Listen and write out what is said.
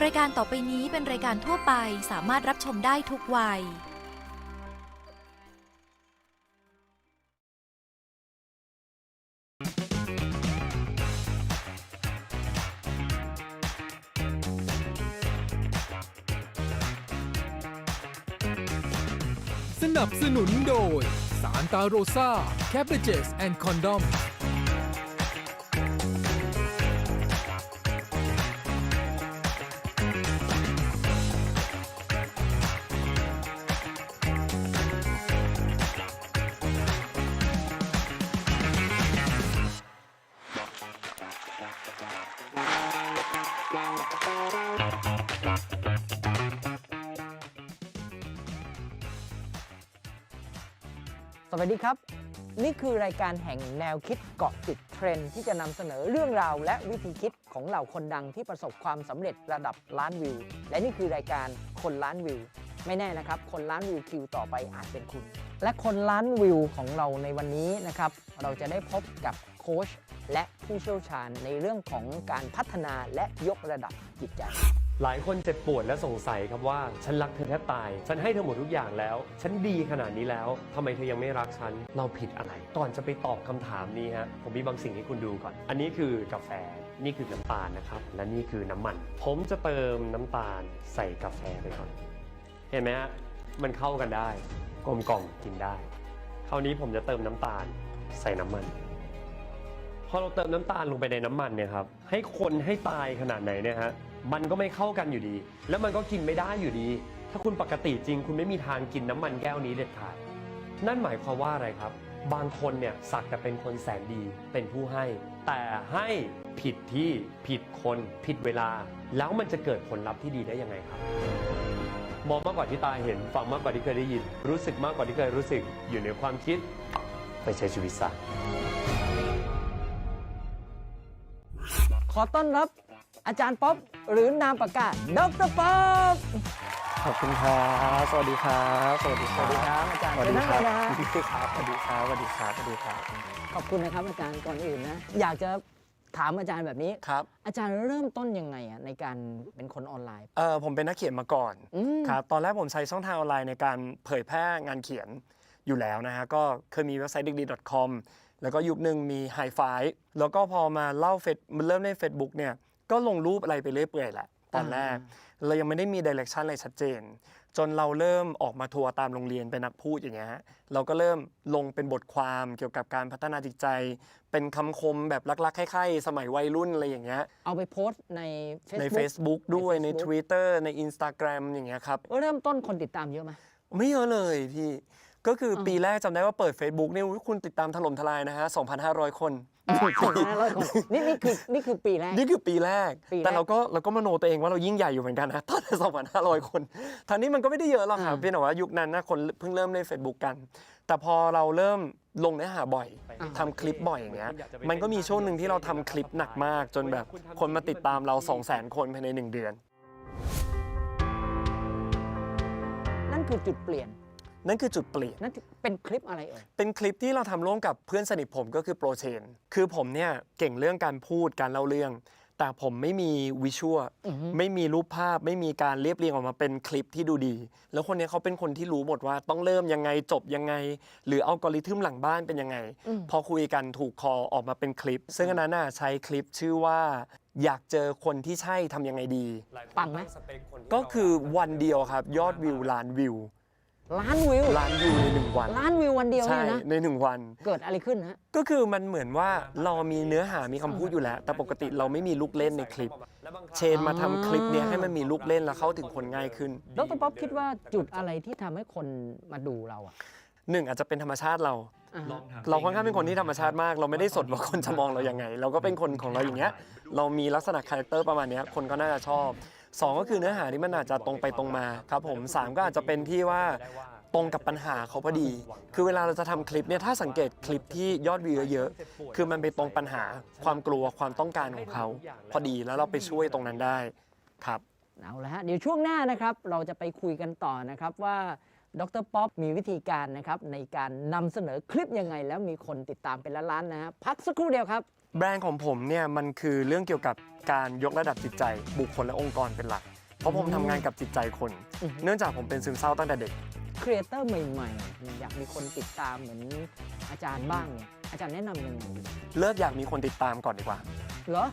รายการต่อไปนี้เป็นรายการทั่วไปสามารถรับชมได้ทุกวัย สนับสนุนโดย สารตาโรซาแคปเบจสแอนด์คอนดอม สวัสดีครับ นี่คือรายการแห่งแนวคิดเกาะติดเทรนด์ที่จะนำเสนอเรื่องราวและวิธีคิดของเหล่าคนดังที่ประสบความสำเร็จระดับล้านวิว และนี่คือรายการคนล้านวิว ไม่แน่นะครับ คนล้านวิวคิวต่อไปอาจเป็นคุณ และคนล้านวิวของเราในวันนี้นะครับ เราจะได้พบกับโค้ชและผู้เชี่ยวชาญในเรื่องของการพัฒนาและยกระดับจิตใจ หลายคนเจ็บปวดและสงสัยครับว่า ฉันรักเธอแทบตาย ฉันให้เธอหมดทุกอย่างแล้ว ฉันดีขนาดนี้แล้วทำไมเธอยังไม่รักฉัน เราผิดอะไร ก่อนจะไปตอบคำถามนี้ฮะ ผมมีบางสิ่งให้คุณดูก่อน อันนี้คือกาแฟ นี่คือน้ำตาลนะครับ และนี่คือน้ำมัน ผมจะเติมน้ำตาลใส่กาแฟไปก่อน เห็นไหมฮะ มันเข้ากันได้ กลมกล่อมกินได้ คราวนี้ผมจะเติมน้ำตาลใส่น้ำมันพอเราเติมน้ำตาลลงไปในน้ำมันเนี่ยครับ ให้คนให้ตายขนาดไหนเนี่ยฮะ มันก็ไม่เข้ากันอยู่ดี แล้วมันก็กินไม่ได้อยู่ดี ถ้าคุณปกติจริง คุณไม่มีทางกินน้ำมันแก้วนี้เด็ดขาด นั่นหมายความว่าอะไรครับ บางคนเนี่ยสักแต่เป็นคนแสนดีเป็นผู้ให้ แต่ให้ผิดที่ผิดคนผิดเวลา แล้วมันจะเกิดผลลัพธ์ที่ดีได้ยังไงครับ มองมากกว่าที่ตาเห็น ฟังมากกว่าที่เคยได้ยิน รู้สึกมากกว่าที่เคยรู้สึก อยู่ในความคิด ไปใช้ชีวิตซะขอต้อนรับ อาจารย์ป๊อปหรือนามปากกาดรป๊อปขอบคุณครับ สวัสดีครับ สวัสดีสครัวับสดีครับอาจารย์สวัสดีครับเชิญนั่งเลยนะสวัสดีครับ สวัสดีครับ สวัสดีครับ สวัสดีครับ ขอบคุณนะครับอาจารย์ก่อนอื่นนะ อยากจะถามอาจารย์แบบนี้ครับ อาจารย์เริ่มต้นยังไงอะในการเป็นคนออนไลน์ เออผมเป็นนักเขียนมาก่อนอืมครับตอนแรกผมใช้ช่องทางออนไลน์ในการเผยแพร่งานเขียนอยู่แล้วนะฮะก็เคยมีเว็บไซต์ d i g d com แล้วก็ยุคหนึ่งมี High Five แล้วก็พอมาเล่าเฟซมันเริ่มเล่น Facebook เนี่ย ก็ลงรูปอะไรไปเรื่อยเปื่อยแหละตอนแรกเรายังไม่ได้มีดิเรกชันอะไรชัดเจน จนเราเริ่มออกมาทัวร์ตามโรงเรียนเป็นนักพูดอย่างเงี้ยฮะเราก็เริ่มลงเป็นบทความเกี่ยวกับการพัฒนาจิตใจ เป็นคำคมแบบลักๆคล้ายๆ สมัยวัยรุ่นอะไรอย่างเงี้ยเอาไปโพสต์ใน Facebook ใน Facebook ด้วยใน Facebook Twitter ใน Instagram อย่างเงี้ยครับเริ่มต้นคนติดตามเยอะไหมไม่เยอะเลยพี่ ก็คือออปีแรกจำได้ว่าเปิด Facebook นี่อุ๊ยคุณติดตามถล่มทลายนะฮะ2,500คนนี่นี่คือนี่คือปีแรก นี่คือปีแรก ปีแรกแต่เราก็เราก็มโนตัวเองว่าเรายิ่งใหญ่อยู่เหมือนกันนะ ตอน2,500 คนทางนี้มันก็ไม่ได้เยอะหรอกครับอ่า เพียงแต่ว่ายุคนั้นนะคนเพิ่งเริ่มเล่น Facebook กัน แต่พอเราเริ่มลงเนื้อหาบ่อยทำคลิปบ่อยอย่างเงี้ย มันก็มีช่วงหนึ่งที่เราทำคลิปหนักมาก จนแบบคนมาติดตามเรา 200,000 คนภายใน1เดือน นั่นคือจุดเปลี่ยน นั่นคือจุดเปลี่ยน นั่นเป็นคลิปอะไรเอ่ย เป็นคลิปที่เราทำร่วมกับเพื่อนสนิทผมก็คือโปรเชน คือผมเนี่ยเก่งเรื่องการพูดการเล่าเรื่อง แต่ผมไม่มีวิชวลอือฮึไม่มีรูปภาพ ไม่มีการเรียบเรียงออกมาเป็นคลิปที่ดูดี แล้วคนเนี้ยเขาเป็นคนที่รู้หมดว่าต้องเริ่มยังไงจบยังไง หรืออัลกอริทึมหลังบ้านเป็นยังไงอืมพอคุยกันถูกคอออกมาเป็นคลิป ซึ่งอันนั้นน่ะใช้คลิปชื่อว่าอยากเจอคนที่ใช่ทำยังไงดีปังไหมก็คือวันเดียวครับยอดวิวล้านวิว ล้านวิวล้านวิวในหนึ่งวันล้านวิววันเดียวใช่เนี่ยนะ ในหนึ่งวัน เกิดอะไรขึ้นฮะ ก็คือมันเหมือนว่าเรามีเนื้อหามีคำพูดอยู่แล้ว แต่ปกติเราไม่มีลูกเล่นในคลิป เชนมาทำคลิปเนี้ยให้มันมีลูกเล่นแล้วเข้าถึงคนง่ายขึ้น ดรป๊อปคิดว่าจุดอะไรที่ทำให้คนมาดูเราอะหนึ่งอาจจะเป็นธรรมชาติเรา อ่าฮะ เราค่อนข้างเป็นคนที่ธรรมชาติมาก เราไม่ได้สนว่าคนจะมองเรายังไง เราก็เป็นคนของเราอย่างเงี้ย เรามีลักษณะคาแรคเตอร์ประมาณเนี้ยคนก็น่าจะชอบ สองก็คือเนื้อหาที่มันอาจจะตรงไปตรงมาครับผมสามก็อาจจะเป็นที่ว่าตรงกับปัญหาเขาพอดี คือเวลาเราจะทำคลิปเนี่ยถ้าสังเกตคลิปที่ยอดวิวเยอะๆ คือมันไปตรงปัญหาความกลัวความต้องการของเขาพอดีแล้วเราไปช่วยตรงนั้นได้ครับเอาละฮะเดี๋ยวช่วงหน้านะครับเราจะไปคุยกันต่อนะครับว่าดรป๊อปมีวิธีการนะครับในการนำเสนอคลิปยังไงแล้วมีคนติดตามเป็นล้านๆนะฮะพักสักครู่เดียวครับ แบรนด์ของผมเนี่ยมันคือเรื่องเกี่ยวกับการยกระดับจิตใจ บุคคลและองค์กรเป็นหลัก เพราะผมทำงานกับจิตใจคน อือฮึเนื่องจากผมเป็นซึมเศร้าตั้งแต่เด็ก ครีเอเตอร์ใหม่ๆ อยากมีคนติดตามเหมือนอาจารย์บ้างเนี่ยอาจารย์แนะนำยังไงดีเลิกอยากมีคนติดตามก่อนดีกว่า เหรอ